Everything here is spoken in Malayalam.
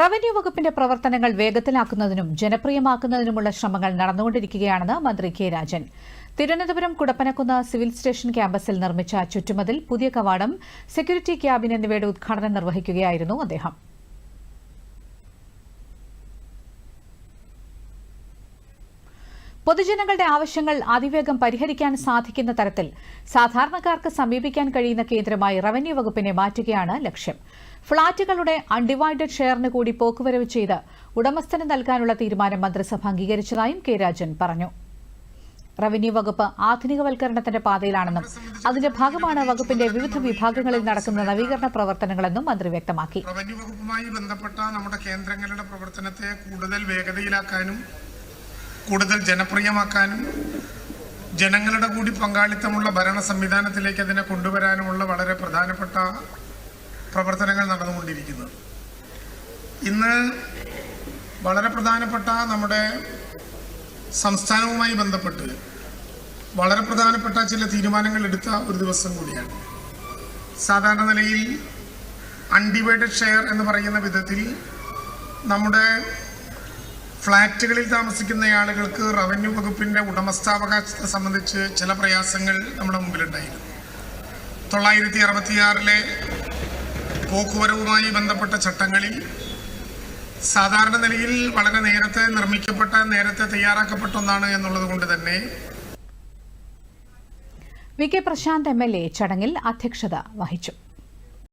റവന്യൂ വകുപ്പിന്റെ പ്രവർത്തനങ്ങൾ വേഗത്തിലാക്കുന്നതിനും ജനപ്രിയമാക്കുന്നതിനുമുള്ള ശ്രമങ്ങൾ നടന്നുകൊണ്ടിരിക്കുകയാണെന്ന് മന്ത്രി K Rajan. Thiruvananthapuram Kudappanakkunnu civil station ക്യാമ്പസിൽ നിർമ്മിച്ച ചുറ്റുമതിൽ പുതിയ കവാടം സെക്യൂരിറ്റി ക്യാബിൻ എന്നിവയുടെ ഉദ്ഘാടനം നിർവഹിക്കുകയായിരുന്നു അദ്ദേഹം. പൊതുജനങ്ങളുടെ ആവശ്യങ്ങൾ അതിവേഗം പരിഹരിക്കാൻ സാധിക്കുന്ന തരത്തിൽ സാധാരണക്കാർക്ക് സമീപിക്കാൻ കഴിയുന്ന കേന്ദ്രമായി റവന്യൂ വകുപ്പിനെ മാറ്റുകയാണ് ലക്ഷ്യം. ഫ്ളാറ്റുകളുടെ അൺഡിവൈഡഡ് ഷെയറിന് കൂടി പോക്കുവരവ് ചെയ്ത് ഉടമസ്ഥന് നൽകാനുള്ള തീരുമാനം മന്ത്രിസഭ അംഗീകരിച്ചതായും കെ രാജൻ പറഞ്ഞു. റവന്യൂ വകുപ്പ് ആധുനികവൽക്കരണത്തിന്റെ പാതയിലാണെന്നും അതിന്റെ ഭാഗമാണ് വകുപ്പിന്റെ വിവിധ വിഭാഗങ്ങളിൽ നടക്കുന്ന നവീകരണ പ്രവർത്തനങ്ങളെന്നും മന്ത്രി വ്യക്തമാക്കി. റവന്യൂ വകുപ്പുമായി ബന്ധപ്പെട്ട നമ്മുടെ കേന്ദ്രങ്ങളുടെ പ്രവർത്തനത്തെ കൂടുതൽ വേഗതയിലാക്കാനും കൂടുതൽ ജനപ്രിയമാക്കാനും ജനങ്ങളുടെ കൂടി പങ്കാളിത്തമുള്ള ഭരണ സംവിധാനത്തിലേക്ക് അതിനെ കൊണ്ടുവരാനുമുള്ള വളരെ പ്രധാനപ്പെട്ട പ്രവർത്തനങ്ങൾ നടന്നുകൊണ്ടിരിക്കുന്നത്. ഇന്ന് വളരെ പ്രധാനപ്പെട്ട നമ്മുടെ സംസ്ഥാനവുമായി ബന്ധപ്പെട്ട് വളരെ പ്രധാനപ്പെട്ട ചില തീരുമാനങ്ങൾ എടുത്ത ഒരു ദിവസം കൂടിയാണ്. സാധാരണ നിലയിൽ അൺഡിവൈഡഡ് ഷെയർ എന്ന് പറയുന്ന വിധത്തിൽ നമ്മുടെ ഫ്ലാറ്റുകളിൽ താമസിക്കുന്ന ആളുകൾക്ക് റവന്യൂ വകുപ്പിന്റെ ഉടമസ്ഥാവകാശത്തെ സംബന്ധിച്ച് ചില പ്രയാസങ്ങൾ നമ്മുടെ മുമ്പിലുണ്ടായിരുന്നു. തൊള്ളായിരത്തി അറുപത്തിയാറിലെ പോക്കുവരവുമായി ബന്ധപ്പെട്ട ചട്ടങ്ങളിൽ സാധാരണ നിലയിൽ വളരെ നേരത്തെ നിർമ്മിക്കപ്പെട്ട നേരത്തെ തയ്യാറാക്കപ്പെട്ട ഒന്നാണ് എന്നുള്ളത് കൊണ്ട് തന്നെ V K Prashanth M L A ചടങ്ങിൽ അധ്യക്ഷത വഹിച്ചു.